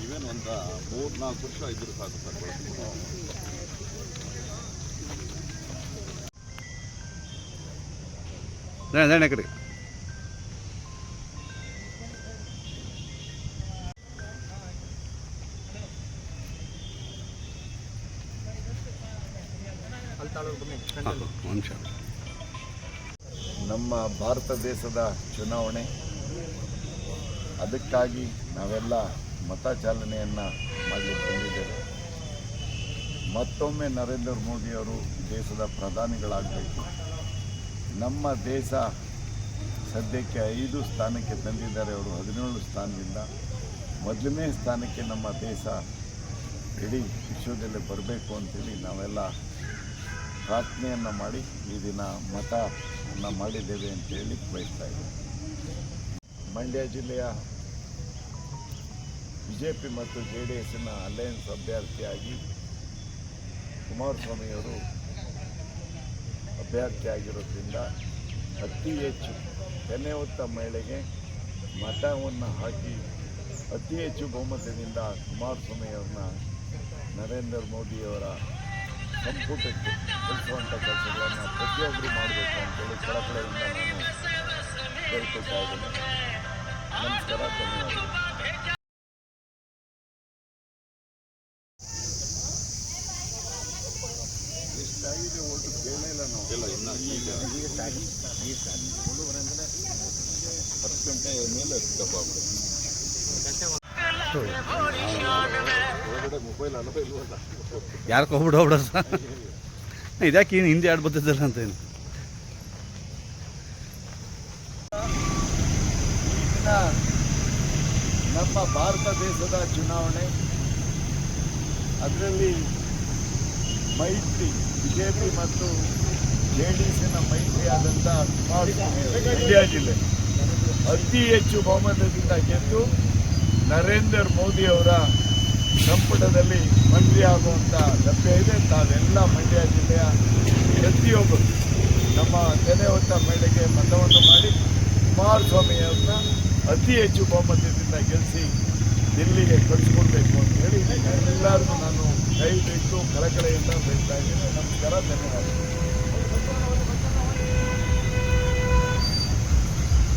ಇವೇನು ಒಂದು ಮೂರು ನಾಲ್ಕು ವರ್ಷ ಇದ್ದರೂ ಸಾಕು ಸರ್ ಕಡೆ. ನಮ್ಮ ಭಾರತ ದೇಶದ ಚುನಾವಣೆ ಅದಕ್ಕಾಗಿ ನಾವೆಲ್ಲ ಮತ ಚಾಲನೆಯನ್ನು ಮಾಡಲಿಕ್ಕೆ ಬಂದಿದ್ದೇವೆ. ಮತ್ತೊಮ್ಮೆ ನರೇಂದ್ರ ಮೋದಿಯವರು ದೇಶದ ಪ್ರಧಾನಿಗಳಾಗಬೇಕು. ನಮ್ಮ ದೇಶ ಸದ್ಯಕ್ಕೆ ಐದು ಸ್ಥಾನಕ್ಕೆ ತಂದಿದ್ದಾರೆ. ಅವರು ಹದಿನೇಳು ಸ್ಥಾನದಿಂದ ಮೊದಲನೇ ಸ್ಥಾನಕ್ಕೆ ನಮ್ಮ ದೇಶ ಇಡೀ ವಿಶ್ವದಲ್ಲೇ ಬರಬೇಕು ಅಂತೇಳಿ ನಾವೆಲ್ಲ ಪ್ರಾರ್ಥನೆಯನ್ನು ಮಾಡಿ ಈ ದಿನ ಮತವನ್ನು ಮಾಡಿದ್ದೇವೆ ಅಂತೇಳಿ ಬಯಸ್ತಾ ಇದ್ದೇವೆ. ಮಂಡ್ಯ ಜಿಲ್ಲೆಯ ಬಿ ಜೆ ಪಿ ಮತ್ತು ಜೆ ಡಿ ಎಸ್ಸಿನ ಅಲಯನ್ಸ್ ಅಭ್ಯರ್ಥಿಯಾಗಿ ಕುಮಾರಸ್ವಾಮಿಯವರು ಅಭ್ಯರ್ಥಿಯಾಗಿರೋದ್ರಿಂದ ಅತಿ ಹೆಚ್ಚು ತೆನೆ ಹೊತ್ತ ಮಹಿಳೆಗೆ ಮತವನ್ನು ಹಾಕಿ ಅತಿ ಹೆಚ್ಚು ಬಹುಮತದಿಂದ ಕುಮಾರಸ್ವಾಮಿಯವ್ರನ್ನ ನರೇಂದ್ರ ಮೋದಿಯವರ ಸಂಪುಟಕ್ಕೆ ಕಳಿಸುವಂಥ ಕೆಲಸಗಳನ್ನು ಪ್ರತಿಯೊಬ್ಬರು ಮಾಡಬೇಕು ಅಂತೇಳಿ ಕಳಕಳೆಯಿಂದ ನಾನು ಕೇಳ್ಕೊಳ್ತಾ ಇದ್ದೇನೆ. ನಮಸ್ಕಾರ ಹೋಗ್ಬಿಡು ಹೋಗ್ಬಿಡ ಇದ್ಯಾಕೆ ಏನು ಹಿಂದೆ ಆಡ್ ಬರ್ತಿದ್ದಲ್ಲ ಅಂತ ಏನು? ದಿನ ನಮ್ಮ ಭಾರತ ದೇಶದ ಚುನಾವಣೆ ಅದರಲ್ಲಿ ಮೈತ್ರಿ ಬಿಜೆಪಿ ಮತ್ತು ಜೆ ಡಿ ಎಸ್ನ ಮೈತ್ರಿಯಾದಂಥ ಮಂಡ್ಯ ಜಿಲ್ಲೆ. ಅತಿ ಹೆಚ್ಚು ಬಹುಮತದಿಂದ ಗೆದ್ದು ನರೇಂದ್ರ ಮೋದಿ ಅವರ ಸಂಪುಟದಲ್ಲಿ ಮಂತ್ರಿಯಾಗುವಂಥ ಲಭ್ಯ ಇದೆ. ತಾವೆಲ್ಲ ಮಂಡ್ಯ ಜಿಲ್ಲೆಯ ಪ್ರತಿಯೊಬ್ಬರು ನಮ್ಮ ತೆನೆ ಹೊತ್ತ ಮೇಳೆಗೆ ಮತವನ್ನು ಮಾಡಿ ಕುಮಾರಸ್ವಾಮಿಯವ್ರನ್ನ ಅತಿ ಹೆಚ್ಚು ಬಹುಮತದಿಂದ ಗೆಲ್ಲಿಸಿ ದಿಲ್ಲಿಗೆ ಕಳಿಸ್ಕೊಡ್ಬೇಕು ಅಂತ ಹೇಳಿ ಎಲ್ಲರಿಗೂ ನಾನು ಕೈ ಬಿಟ್ಟು ಕಳಕಳೆಯಿಂದ ಬಯಸ್ತಾ ಇದ್ದೀನಿ. ನಮಸ್ಕಾರ, ಧನ್ಯವಾದ.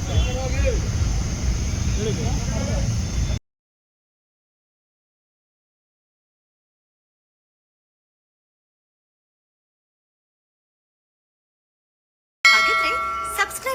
ಹಾಗಿದ್ರೆ